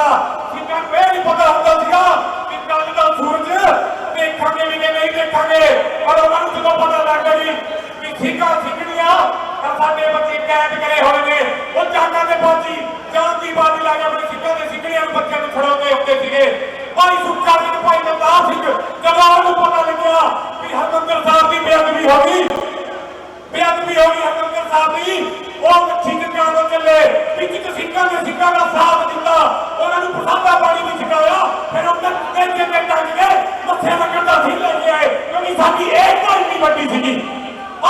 ਹੁੰਦਾ ਸਿੱਖਾਂ ਨੂੰ ਇਹ ਨਹੀਂ ਪਤਾ ਹੁੰਦਾ ਸੀਗਾ ਕਿ ਕੱਲ ਦਾ ਸੂਰਜ ਦੇਖਾਂਗੇ ਵੀ ਕਿ ਨਹੀਂ ਦੇਖਾਂਗੇ। ਪਰ ਉਹਨਾਂ ਨੂੰ ਜਦੋਂ ਪਤਾ ਲੱਗ ਗਿਆ ਕਿ ਸਿੱਖਾਂ ਸਿੱਖਣੀਆਂ ਤਾਂ ਸਾਡੇ ਬੱਚੇ ਕੈਦ ਕਰੇ ਹੋਏ ਨੇ। ਉਹ ਜਾਗਾਂ ਤੇ ਪਹੁੰਚੀ ਜਾਨ ਦੀ ਬਾਜੀ ਲਾ ਕੇ ਆਪਣੇ ਸਿੱਖਾਂ ਦੇ ਸਿੱਖਣੀਆਂ ਨੂੰ ਬੱਚਿਆਂ ਨੂੰ ਛੜਾਉਂਦੇ ਹੁੰਦੇ ਸੀਗੇ। ਭਾਈ ਸੁੱਖਾ ਸਿੰਘ, ਭਾਈ ਨੰਦਾ ਸਿੰਘ, ਜਦੋਂ ਉਹਨੂੰ ਪਤਾ ਲੱਗਿਆ ਕਿ ਹਰਮੰਦਰ ਸਾਹਿਬ ਦੀ ਬੇਅਦਬੀ ਹੋ ਗਈ, ਬੇਅਦਬੀ ਹੋ ਗਈ ਹਰਮੰਦਰ ਸਾਹਿਬ ਦੀ, ਉਹ ਠੀਕ ਕਾਂਡੋ ਚੱਲੇ, ਵਿੱਚ ਸਿੱਖਾਂ ਦੇ ਸਿੱਖਾਂ ਦਾ ਸਾਥ ਦਿੱਤਾ। ਉਹਨਾਂ ਨੂੰ ਪ੍ਰਸਾਦਾ ਪਾਣੀ ਵੀ ਛਕਾਇਆ ਫਿਰ ਉਹਨਾਂ ਦੇ ਦੇ ਟੰਗ ਕੇ ਮੱਥੇ ਲੱਗਣ ਦਾ ਸੀ ਲੈ ਕੇ ਆਏ। ਕਿਉਂਕਿ ਸਾਡੀ ਇਹ ਤਾਂ ਇੰਨੀ ਵੱਡੀ ਸੀਗੀ।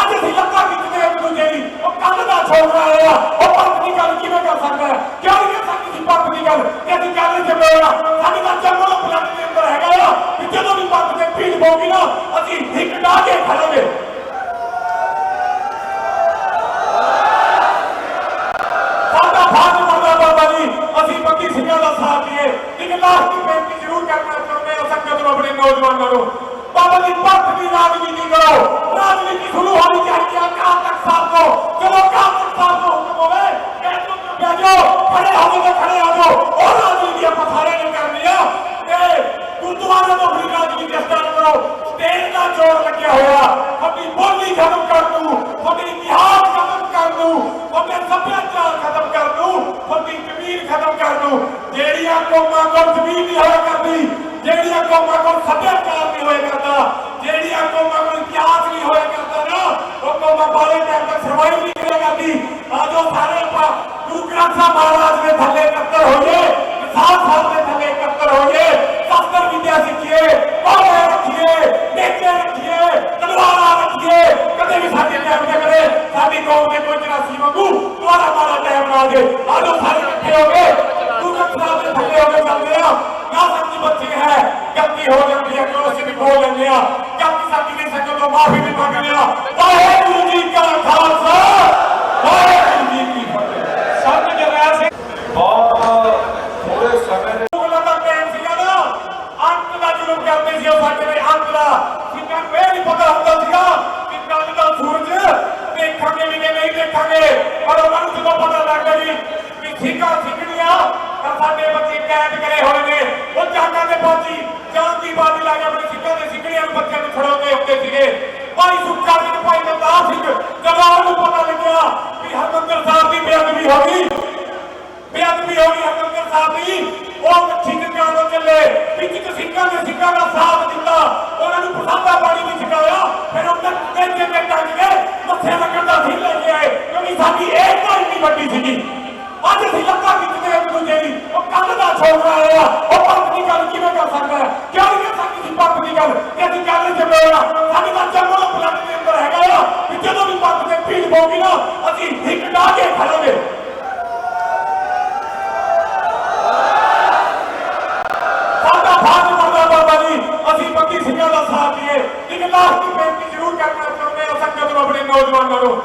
ਅੱਜ ਅਸੀਂ ਲੱਤਾਂ ਖਿੱਚਦੇ ਇੱਕ ਦੂਜੇ ਦੀ। ਉਹ ਕੱਲ ਦਾ ਛੋੜਨਾ ਆਇਆ ਉਹ ਪੰਥ ਦੀ ਗੱਲ ਕਿਵੇਂ ਕਰ ਸਕਦਾ ਹੈ? ਕਿਉਂ ਨਹੀਂ ਸਕਦੀ ਸੀ ਪੰਥ ਦੀ ਗੱਲ? ਕਿ ਅਸੀਂ ਗੱਲ ਜਮੇ ਆ ਸਾਡੀ ਤਾਂ ਜੰਮੋ ਪਲਟ ਦੇ ਅੰਦਰ ਹੈਗਾ ਆ। ਜਦੋਂ ਵੀ ਪੰਥ ਤੇ ਭੀੜ ਪਊਗੀ ਨਾ, ਅਸੀਂ ਹਿੱਕ ਡਾ ਕੇ ਖੜਾਂਗੇ ਸੰਗਤ ਨੂੰ ਆਪਣੇ ਨੌਜਵਾਨਾਂ ਨੂੰ, ਬਾਬਾ ਜੀ, ਪੰਥ ਦੀ ਰਾਜਨੀਤੀ ਕਰੋ। ਰਾਜਨੀਤੀ ਸ਼ੁਰੂ ਹੋਣੀ ਚਾਹੀਦੀ ਹੈ ਕਾਲ ਤੱਕ ਸਾਹਿਬ ਤੋਂ। ਜਦੋਂ ਕਾਲ ਤੱਕ ਸਾਹਿਬ ਤੋਂ ਹੁਕਮ ਹੋਵੇ ਬੈਠੋ ਤੇ ਬੈਠੋ ਖੜੇ ਹੋ ਜਾਓ ਤੇ ਖੜੇ ਹੋ ਜਾਓ। ਉਹ ਰਾਜਨੀਤੀ ਆਪਾਂ ਸਾਰਿਆਂ ਨੇ ਕਰਨੀ ਆ। ਤੇ ਗੁਰਦੁਆਰਾ ਤੋਂ ਵੀ ਰਾਜਨੀਤੀ ਸਟਾਰਟ ਕਰੋ। ਸਟੇਜ ਦਾ ਜੋਰ ਲੱਗਿਆ ਹੋਇਆ। ਆਪਣੀ ਬੋਲੀ ਖਤਮ ਕਰ ਦੂ ਆਪਣੀ ਇਤਿਹਾਸ ਖਤਮ ਕਰ ਦੂ ਆਪਣੇ ਸੱਭਿਆਚਾਰ ਖਤਮ ਕਰ ਦੂ ਆਪਣੀ ਜ਼ਮੀਨ ਖਤਮ ਕਰ ਦੂ ਜਿਹੜੀਆਂ ਕੌਮਾਂ ਕੋਲ ਜ਼ਮੀਨ ਨਹੀਂ ਹੋਇਆ ਕਰਦੀ ਜਿਹੜੀਆਂ ਕੌਮਾਂ ਕੋਲ ਸੱਭਿਆਚਾਰ ਨਹੀਂ ਹੋਇਆ ਕਰਦਾ, ਜਿਹੜੀਆਂ ਕੌਮਾਂ ਕੋਲ ਇਤਿਹਾਸ ਨਹੀਂ ਹੋਇਆ ਕਰਦਾ ਨਾ, ਉਹ ਕੌਮਾਂ ਬਾਰੇ ਟਾਈਮ ਤੱਕ ਸਰਵਾਈਵ ਨਹੀਂ ਕਰਿਆ ਕਰਦੀ। ਆਜੋ ਸਾਰੇ ਆਪਾਂ ਗੁਰੂ ਗ੍ਰੰਥ ਸਾਹਿਬ ਮਹਾਰਾਜ ਦੇ ਥੱਲੇ ਇਕੱਤਰ ਹੋਈਏ ਸਾਧ ਸਾਹਿਬ ਦੇ ਥੱਲੇ ਇਕੱਤਰ ਹੋਈਏ ਸ਼ਸਤਰ ਵਿਦਿਆ ਸਿੱਖੀਏ ਬਾਣੇ ਰੱਖੀਏ ਨੇਚੇ ਰੱਖੀਏ, ਤਲਵਾਰਾਂ ਰੱਖੀਏ। ਕਦੇ ਵੀ ਸਾਡੇ ਟਾਈਮ ਤੇ ਕਰੇ ਸਾਡੀ ਕੌਮ ਦੇ ਕੋਈ 84 ਵਾਂਗੂ ਦੁਆਰਾ ਮਾਰਾ ਟਾਈਮ ਨਾ ਆ ਆਜੋ ਸਾਰੇ ਇਕੱਠੇ ਹੋ ਬੱਚੀ ਹੈ। ਗਲਤੀ ਹੋ ਜਾਂਦੀ ਹੈ ਕਿਉਂ ਅਸੀਂ ਵੀ ਬੋਲ ਲੈਂਦੇ ਆ ਗਲਤੀ ਸਾਡੀ ਨਹੀਂ ਸਕੋ ਤੋਂ ਮਾਫੀ ਵੀ ਮੰਗਦੇ ਆ ਵਾਹਿਗੁਰੂ ਜੀ ਕਾ ਖਾਲਸਾ ਵਾਹਿਗੁਰੂ ਜੀ ਕੀ ਫਤਿਹ ਸੰਤ ਜਰਨੈਲ ਸਿੰਘ ਬਹੁਤ ਥੋੜੇ ਸਮੇਂ ਦੇ ਮੁਗਲਾਂ ਦਾ ਟਾਈਮ ਸੀਗਾ ਨਾ ਅੰਤ ਦਾ ਜ਼ੁਲਮ ਕਰਦੇ ਸੀ ਉਹ ਸਾਡੇ ਤੇ ਅੰਤ ਦਾ ਸਿੱਖਾਂ ਨੂੰ ਇਹ ਨਹੀਂ ਪਤਾ ਹੁੰਦਾ ਸੀਗਾ ਕਿ ਕੱਲ ਦਾ ਸੂਰਜ ਦੇਖਾਂਗੇ ਵੀ ਕਿ ਨਹੀਂ ਦੇਖਾਂਗੇ ਪਰ ਉਹਨਾਂ ਨੂੰ ਜਦੋਂ ਪਤਾ ਲੱਗ ਗਿਆ ਜੀ ਕਿ ਸਿੱਖਾਂ ਸਿੱਖਣੀਆਂ ਤਾਂ ਸਾਡੇ ਬੱਚੇ ਕੈਦ ਕਰੇ ਹੋਏ ਨੇ ਉਹ ਜਾਗਾਂ ਤੇ ਪਹੁੰਚੀ ਜਾਨ ਦੀ ਬਾਜੀ ਲਾ ਕੇ ਆਪਣੇ ਸਿੱਖਾਂ ਦੇ ਸਿੱਖਣੀਆਂ ਨੂੰ ਬੱਚਿਆਂ ਨੂੰ ਛੜਾਉਂਦੇ ਹੁੰਦੇ ਸੀਗੇ। ਭਾਈ ਸੁੱਖਾ ਸਿੰਘ, ਭਾਈ ਨੰਦਾ ਸਿੰਘ ਜਦੋਂ ਉਹਨੂੰ ਪਤਾ ਲੱਗਿਆ ਕਿ ਹਰਮੰਦਰ ਸਾਹਿਬ ਦੀ ਬੇਅਦਬੀ ਹੋ ਗਈ ਬੇਅਦਬੀ ਹੋ ਗਈ ਹਰਮੰਦਰ ਸਾਹਿਬ ਦੀ ਉਹ ਠੀਕ ਕਾਂਡੋ ਚੱਲੇ ਵਿੱਚ ਇੱਕ ਸਿੱਖਾਂ ਦੇ ਸਿੱਖਾਂ ਦਾ ਸਾਥ ਦਿੱਤਾ ਉਹਨਾਂ ਨੂੰ ਪ੍ਰਸਾਦਾ ਪਾਣੀ ਵੀ ਛਕਾਇਆ ਫਿਰ ਉਹਨਾਂ ਦੇ ਦੇ ਦੇ ਟੰਗ ਕੇ ਮੱਥੇ ਲੱਗਣ ਦਾ ਸੀ ਲੈ ਕੇ ਆਏ ਕਿਉਂਕਿ ਸਾਡੀ ਇਹ ਤਾਂ ਇੰਨੀ ਵੱਡੀ ਸੀਗੀ ਅੱਜ ਅਸੀਂ ਲੱਤਾਂ ਖਿੱਚਦੇ ਇੱਕ ਦੂਜੇ ਦੀ ਉਹ ਕੱਲ ਦਾ ਛੋੜਨਾ ਆਇਆ ਉਹ ਪੰਥ ਦੀ ਗੱਲ ਕਿਵੇਂ ਕਰ ਸਕਦਾ ਹੈ ਕਿਉਂ ਨਹੀਂ ਕਰ ਸਕਦੀ ਸੀ ਪੰਥ ਦੀ ਗੱਲ ਕਿ ਅਸੀਂ ਗੱਲ ਜਮੇ ਆ ਸਾਡੀ ਤਾਂ ਜੰਮੋ ਪਲਟ ਦੇ ਅੰਦਰ ਹੈਗਾ ਆ ਕਿ ਜਦੋਂ ਵੀ ਪੰਥ ਤੇ ਭੀੜ ਪਊਗੀ ਨਾ ਅਸੀਂ ਹਿੱਕ ਡਾ ਕੇ ਖੜਾਂਗੇ ਸਾਡਾ ਫਰਜ਼ ਬਣਦਾ ਬਾਬਾ ਜੀ ਅਸੀਂ ਬੰਦੀ ਸਿੰਘਾਂ ਦਾ ਸਾਥ ਦਈਏ ਇੱਕ ਲਾਸਟ ਦੀ ਬੇਨਤੀ ਜ਼ਰੂਰ ਕਰਨਾ ਚਾਹੁੰਦੇ ਹਾਂ ਸੰਗਤ ਨੂੰ ਆਪਣੇ ਨੌਜਵਾਨਾਂ ਨੂੰ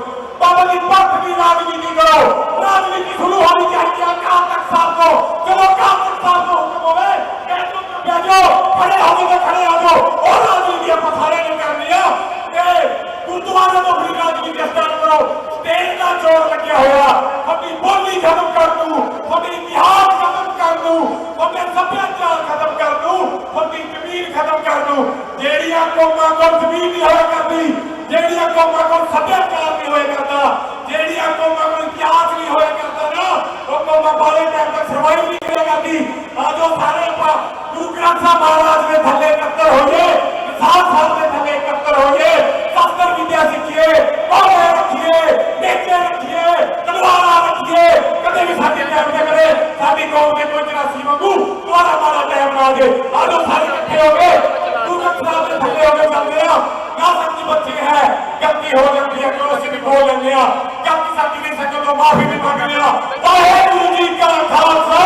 ਬਾਬਾ ਜੀ ਪੰਥ ਦੀ ਰਾਜਨੀਤੀ ਕਰੋ ਰਾਜਨੀਤੀ ਸ਼ੁਰੂ ਹੋਣੀ ਚਾਹੀਦੀ ਹੈ ਕਾਲ ਤੱਕ ਸਾਹਿਬ ਤੋਂ ਜਦੋਂ ਕਾਲ ਤੱਕ ਸਾਹਿਬ ਤੋਂ ਹੁਕਮ ਹੋਵੇ ਬੈਠੋ ਤੇ ਬੈਠੋ ਖੜੇ ਹੋ ਜਾਓ ਤੇ ਖੜੇ ਹੋ ਜਾਓ ਉਹ ਰਾਜਨੀਤੀ ਆਪਾਂ ਸਾਰਿਆਂ ਨੇ ਕਰਨੀ ਆ ਤੇ ਗੁਰਦੁਆਰਾ ਤੋਂ ਵੀ ਰਾਜਨੀਤੀ ਸਟਾਰਟ ਕਰੋ ਸਟੇਜ ਦਾ ਜੋਰ ਲੱਗਿਆ ਹੋਇਆ ਆਪਣੀ ਬੋਲੀ ਖਤਮ ਕਰ ਦੂ ਆਪਣੀ ਇਤਿਹਾਸ ਖਤਮ ਕਰ ਦੂ ਆਪਣੇ ਸੱਭਿਆਚਾਰ ਖਤਮ ਕਰ ਦੂ ਆਪਣੀ ਜ਼ਮੀਨ ਖਤਮ ਕਰ ਦੂ ਜਿਹੜੀਆਂ ਕੌਮਾਂ ਕੋਲ ਜ਼ਮੀਨ ਨਹੀਂ ਹੋਇਆ ਕਰਦੀ, ਜਿਹੜੀਆਂ ਕੌਮਾਂ ਕੋਲ ਸੱਭਿਆਚਾਰ ਨਹੀਂ ਹੋਇਆ ਕਰਦਾ, ਜਿਹੜੀਆਂ ਕੌਮਾਂ ਕੋਲ ਇਤਿਹਾਸ ਨਹੀਂ ਹੋਇਆ ਕਰਦਾ ਨਾ, ਉਹ ਕੌਮਾਂ ਬਾਰੇ ਟਾਈਮ ਤੱਕ ਸਰਵਾਈਵ ਨਹੀਂ ਕਰਿਆ ਕਰਦੀ। ਆਜੋ ਸਾਰੇ ਆਪਾਂ ਗੁਰੂ ਗ੍ਰੰਥ ਸਾਹਿਬ ਮਹਾਰਾਜ ਦੇ ਥੱਲੇ ਇਕੱਤਰ ਹੋਈਏ ਸਾਧ ਸਾਹਿਬ ਦੇ ਥੱਲੇ ਇਕੱਤਰ ਹੋਈਏ ਸ਼ਸਤਰ ਵਿਦਿਆ ਸਿੱਖੀਏ ਬਾਣੇ ਰੱਖੀਏ ਨੇਚੇ ਰੱਖੀਏ ਤਲਵਾਰਾਂ ਰੱਖੀਏ ਕਦੇ ਵੀ ਸਾਡੇ ਟਾਈਮ ਤੇ ਕਰੇ ਸਾਡੀ ਕੌਮ ਦੇ ਕੋਈ 84 ਵਾਂਗੂ ਦੁਆਰਾ ਮਾਰਾ ਟਾਈਮ ਨਾ ਆ ਜੇ ਆਜੋ ਸਾਰੇ ਇਕੱਠੇ ਹੋ ਕੇ ਗੁਰੂ ਗ੍ਰੰਥ ਸਾਹਿਬ ਦੇ ਥੱਲੇ ਹੋ ਕੇ ਚੱਲਦੇ ਆ ਨਾ ਸਮਝੀ ਬੱਚੇ ਹੈ ਗਲਤੀ ਹੋ ਜਾਂਦੀ ਹੈ ਕਿਉਂ ਅਸੀਂ ਵੀ ਬੋਲ ਲੈਂਦੇ ਆ ਗਲਤੀ ਸਾਡੀ ਨਹੀਂ ਸਕੋ ਤੋਂ ਮਾਫੀ ਵੀ ਮੰਗਦੇ ਆ ਵਾਹਿਗੁਰੂ ਜੀ ਕਾ ਖਾਲਸਾ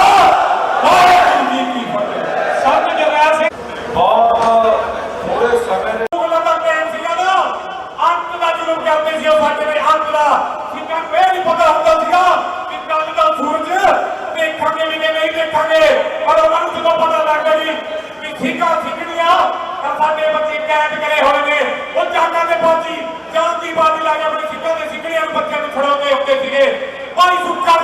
ਵਾਹਿਗੁਰੂ ਜੀ ਕੀ ਫਤਿਹ ਸੰਤ ਜਰਨੈਲ ਸਿੰਘ ਬਹੁਤ ਥੋੜੇ ਸਮੇਂ ਦੇ ਮੁਗਲਾਂ ਦਾ ਟਾਈਮ ਸੀਗਾ ਨਾ ਅੰਤ ਦਾ ਜ਼ੁਲਮ ਕਰਦੇ ਸੀ ਉਹ ਸਾਡੇ ਤੇ ਅੰਤ ਦਾ ਸਿੱਖਾਂ ਨੂੰ ਇਹ ਨਹੀਂ ਪਤਾ ਹੁੰਦਾ ਸੀਗਾ ਕਿ ਕੱਲ ਦਾ ਸੂਰਜ ਦੇਖਾਂਗੇ ਵੀ ਕਿ ਨਹੀਂ ਦੇਖਾਂਗੇ ਪਰ ਉਹਨਾਂ ਨੂੰ ਜਦੋਂ ਪਤਾ ਲੱਗ ਗਿਆ ਜੀ ਕਿ ਸਿੱਖਾਂ ਸਿੱਖਣੀਆਂ ਤਾਂ ਸਾਡੇ ਬੱਚੇ ਕੈਦ ਕਰੇ ਹੋਏ ਨੇ ਉਹ ਜਾਗਾਂ ਤੇ ਪਹੁੰਚੀ ਜਾਨ ਦੀ ਬਾਜੀ ਲਾ ਕੇ ਆਪਣੇ ਸਿੱਖਾਂ ਦੇ ਸਿੱਖਣੀਆਂ ਨੂੰ ਬੱਚਿਆਂ ਨੂੰ ਛੜਾਉਂਦੇ ਹੁੰਦੇ ਸੀਗੇ। ਭਾਈ ਸੁੱਖਾ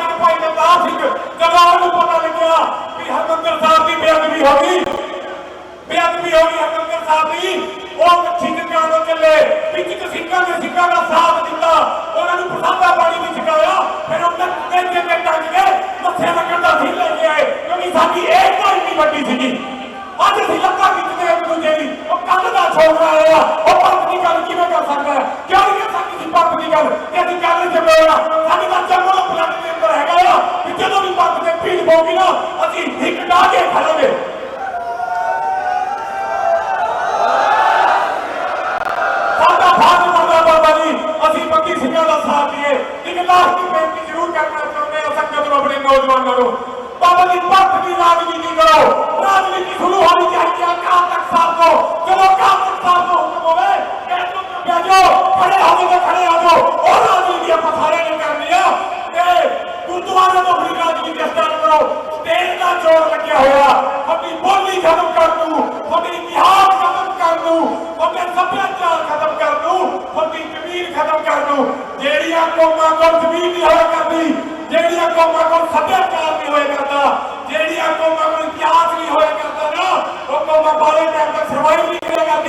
بابا جی پتی سر ساتھ دے لیکن بہنتی ضرور کرنا چاہتے اپنے نوجوانوں کو بابا جیت کی راجنیتی کرو راجنیتی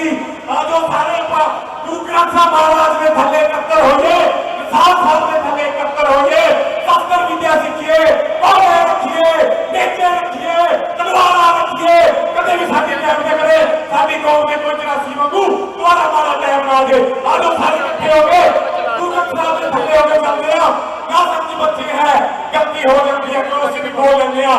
ਨਹੀਂ ਕਰਿਆ ਕਰਦੀ ਆਜੋ ਸਾਰੇ ਆਪਾਂ ਗੁਰੂ ਗ੍ਰੰਥ ਸਾਹਿਬ ਮਹਾਰਾਜ ਦੇ ਥੱਲੇ ਇਕੱਤਰ ਹੋਈਏ ਵਿਸਾਖ ਸਾਹਿਬ ਦੇ ਥੱਲੇ ਇਕੱਤਰ ਹੋਈਏ ਸ਼ਸਤਰ ਵਿਦਿਆ ਸਿੱਖੀਏ ਬਾਣੇ ਰੱਖੀਏ ਨੇਚੇ ਰੱਖੀਏ ਤਲਵਾਰਾਂ ਰੱਖੀਏ ਕਦੇ ਵੀ ਸਾਡੇ ਟਾਈਮ ਤੇ ਕਰੇ ਸਾਡੀ ਕੌਮ ਦੇ ਕੋਈ 84 ਵਾਂਗੂ ਦੁਆਰਾ ਮਾਰਾ ਟਾਈਮ ਨਾ ਆ ਜਾਏ ਆਜੋ ਸਾਰੇ ਇਕੱਠੇ ਹੋ ਕੇ ਗੁਰੂ ਗ੍ਰੰਥ ਸਾਹਿਬ ਦੇ ਥੱਲੇ ਹੋ ਕੇ ਚੱਲਦੇ ਆ ਨਾ ਸਮਝ ਬੱਚੇ ਹੈ ਗਲਤੀ ਹੋ ਜਾਂਦੀ ਹੈ ਕੋਈ ਅਸੀਂ ਵੀ ਬੋਲ ਲੈਂਦੇ ਆ